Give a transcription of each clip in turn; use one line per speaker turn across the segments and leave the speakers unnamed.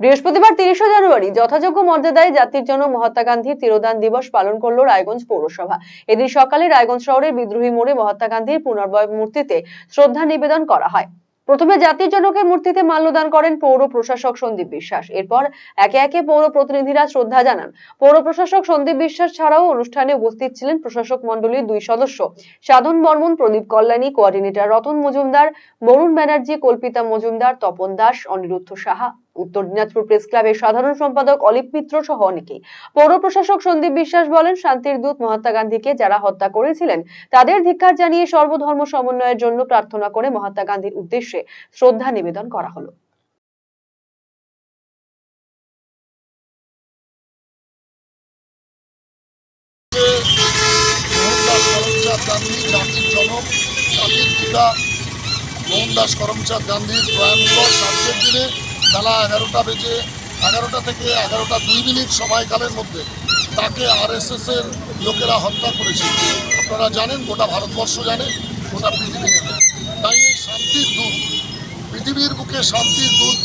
বৃহস্পতিবার তিরিশে জানুয়ারি যথাযোগ্য মর্যাদায় জাতির জন্য মহাত্মা গান্ধীর তিরোদান দিবস পালন করল রায়গঞ্জ পৌরসভা। এদিন সকালে রায়গঞ্জ শহরের বিদ্রোহী মোড়ে মহাত্মা গান্ধীর পুনর্বয় মূর্তিতে শ্রদ্ধা নিবেদন করা হয়। প্রথমে জাতির জনকের মূর্তিতে মাল্যদান করেন পৌর প্রশাসক সন্দীপ বিশ্বাস। এরপর একে একে পৌর প্রতিনিধিরা শ্রদ্ধা জানান। পৌর প্রশাসক সন্দীপ বিশ্বাস ছাড়াও অনুষ্ঠানে উপস্থিত ছিলেন প্রশাসক মন্ডলীর দুই সদস্য। সাধন বর্মন, প্রদীপ কল্যাণী কোঅর্ডিনেটর রতন মজুমদার, বরুণ ব্যানার্জি, কল্পিতা মজুমদার, তপন দাস, অনিরুদ্ধ সাহা। উত্তর দিনাজপুর প্রেস ক্লাবের সাধারণ সম্পাদক অলিপ মিত্র সহ অনেকেই। পৌর প্রশাসক সন্দীপ বিশ্বাস বলেন, শান্তির দূত মহাত্মা গান্ধীকে যারা হত্যা করেছিলেন, তাদের ধিক্কার জানিয়ে সর্বধর্ম সমন্বয়ের জন্য প্রার্থনা করে মহাত্মা গান্ধীর উদ্দেশ্যে শ্রদ্ধা নিবেদন করা হলো।
মোহনদাস করমচাঁদ গান্ধীর প্রয়াণ দিবস আজকের দিনে বেলা এগারোটা বেজে এগারোটা থেকে এগারোটা দুই মিনিট সময়কালের মধ্যে তাকে আরএসএস এর লোকেরা হত্যা করেছে। আপনারা জানেন, গোটা ভারতবর্ষ জানে, গোটা পৃথিবী জানে। তাই এই শান্তির দূত, পৃথিবীর বুকে শান্তির দূত,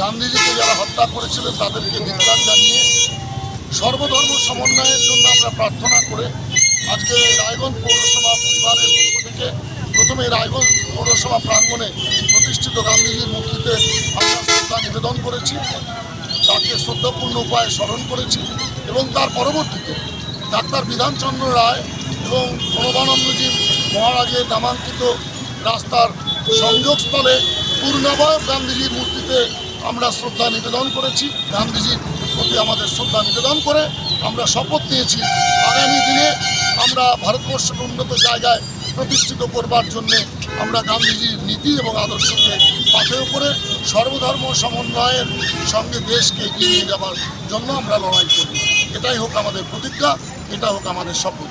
গান্ধীজিকে যারা হত্যা করেছিলেন, তাদেরকে ধিক্কার জানিয়ে সর্বধর্ম সমন্বয়ের জন্য আমরা প্রার্থনা করে আজকে রায়গঞ্জ পৌরসভা পরিবারের পক্ষ থেকে প্রথমে রায়গঞ্জ পৌরসভা প্রাঙ্গণে প্রতিষ্ঠিত গান্ধীজির মূর্তিতে আমরা শ্রদ্ধা নিবেদন করেছি, তাকে শ্রদ্ধাপূর্ণ উপায়ে স্মরণ করেছি এবং তার পরবর্তীতে ডাক্তার বিধানচন্দ্র রায় এবং প্রণবানন্দজি মহারাজের নামাঙ্কিত রাস্তার সংযোগস্থলে পূর্ণাবয় গান্ধীজির মূর্তিতে আমরা শ্রদ্ধা নিবেদন করেছি। গান্ধীজির প্রতি আমাদের শ্রদ্ধা নিবেদন করে আমরা শপথ নিয়েছি। আগামী দিনে আমরা ভারতবর্ষকে উন্নত জায়গায় প্রতিষ্ঠিত করবার জন্য আমরা গান্ধীজির নীতি এবং আদর্শকে পাথের করে সর্বধর্ম সমন্বয়ের সঙ্গে দেশকে এগিয়ে নিয়ে যাওয়ার জন্য আমরা লড়াই করি। এটাই হোক আমাদের প্রতিজ্ঞা, এটা হোক আমাদের শপথ।